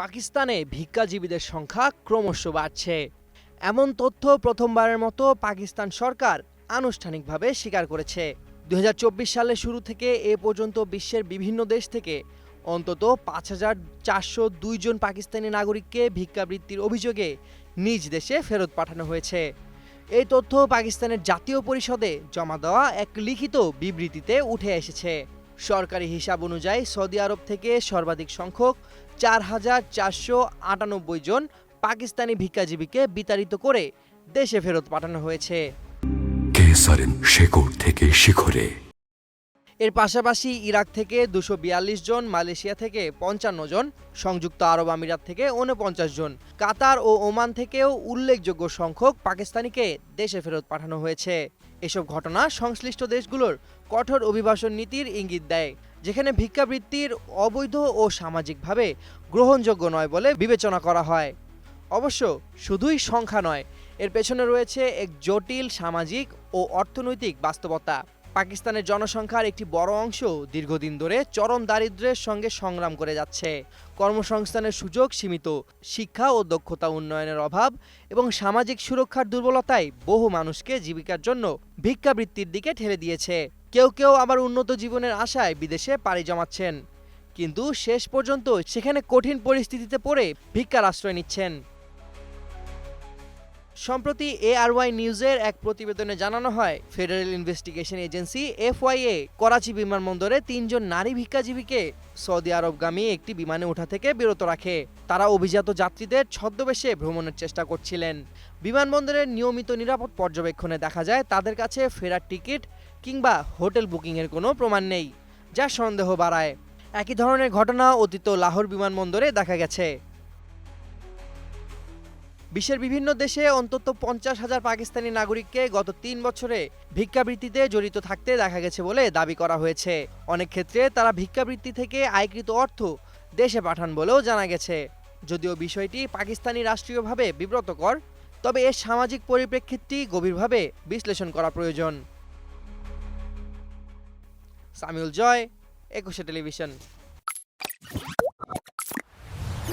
পাকিস্তানে ভিক্ষাজীবীদের সংখ্যা ক্রমশ বাড়ছে। এমন তথ্য প্রথমবারের মতো পাকিস্তান সরকার আনুষ্ঠানিকভাবে স্বীকার করেছে। দু হাজার চব্বিশ সালের শুরু থেকে এ পর্যন্ত বিশ্বের বিভিন্ন দেশ থেকে অন্তত পাঁচ হাজার চারশো দুই জন পাকিস্তানি নাগরিককে ভিক্ষাবৃত্তির অভিযোগে নিজ দেশে ফেরত পাঠানো হয়েছে। এই তথ্য পাকিস্তানের জাতীয় পরিষদে জমা দেওয়া এক লিখিত বিবৃতিতে উঠে এসেছে। সরকারি হিসাব অনুযায়ী সৌদি আরব থেকে সর্বাধিক সংখ্যক চার হাজার চারশো আটানব্বই জন পাকিস্তানি ভিক্ষাজীবীকে বিতাড়িত করে দেশে ফেরত পাঠানো হয়েছে। শেকড় থেকে শিখরে। এর পাশাপাশি ইরাক থেকে দুশো বিয়াল্লিশ জন, মালয়েশিয়া থেকে পঞ্চান্ন জন, সংযুক্ত আরব আমিরাত থেকে উনপঞ্চাশ জন। কাতার ও ওমান থেকেও উল্লেখযোগ্য সংখ্যক পাকিস্তানিকে দেশে ফেরত পাঠানো হয়েছে। এসব ঘটনা সংশ্লিষ্ট দেশগুলোর কঠোর অভিবাসন নীতির ইঙ্গিত দেয়, যেখানে ভিক্ষাবৃত্তির অবৈধ ও সামাজিকভাবে গ্রহণযোগ্য নয় বলে বিবেচনা করা হয়। অবশ্য শুধুই সংখ্যা নয়, এর পেছনে রয়েছে এক জটিল সামাজিক ও অর্থনৈতিক বাস্তবতা। পাকিস্তানের জনসংখ্যার একটি বড় অংশ দীর্ঘদিন ধরে চরম দারিদ্র্যের সঙ্গে সংগ্রাম করে যাচ্ছে। কর্মসংস্থানের সুযোগ সীমিত, শিক্ষা ও দক্ষতা উন্নয়নের অভাব এবং সামাজিক সুরক্ষার দুর্বলতায় বহু মানুষকে জীবিকার জন্য ভিক্ষাবৃত্তির দিকে ঠেলে দিয়েছে। কেউ কেউ আবার উন্নত জীবনের আশায় বিদেশে পাড়ি জমাচ্ছেন। কিন্তু শেষ পর্যন্ত সেখানে কঠিন পরিস্থিতিতে পড়ে ভিক্ষার আশ্রয় নিচ্ছেন। সম্প্রতি এআরওয়াই নিউজের এক প্রতিবেদনে জানানো হয়, federal investigation agency FIA Karachi বিমানবন্দরে তিনজন নারী ভিক্ষাজীবীকে সৌদি আরবগামী একটি বিমানে ওঠা থেকে বিরত রাখে। তারা অভিজাত যাত্রীদের ছদ্মবেশে ভ্রমণের চেষ্টা করছিলেন। বিমানবন্দরের নিয়মিত নিরাপদ পর্যবেক্ষণে দেখা যায়, তাদের কাছে ফেরার টিকিট কিংবা হোটেল বুকিংয়ের কোনো প্রমাণ নেই, যা সন্দেহ বাড়ায়। একই ধরনের ঘটনা অতীত লাহোর বিমানবন্দরে দেখা গেছে। বিশ্বের বিভিন্ন দেশে অন্তত পঞ্চাশ হাজার পাকিস্তানি নাগরিককে গত তিন বছরে ভিক্ষাবৃত্তিতে জড়িত থাকতে দেখা গেছে বলে দাবি করা হয়েছে। অনেক ক্ষেত্রে তারা ভিক্ষাবৃত্তি থেকে আয়কৃত অর্থ দেশে পাঠান বলেও জানা গেছে। যদিও বিষয়টি পাকিস্তানি রাষ্ট্রীয়ভাবে বিব্রতকর, তবে এর সামাজিক পরিপ্রেক্ষিতটি গভীরভাবে বিশ্লেষণ করা প্রয়োজন। সামিউল জয়, একুশে টেলিভিশন।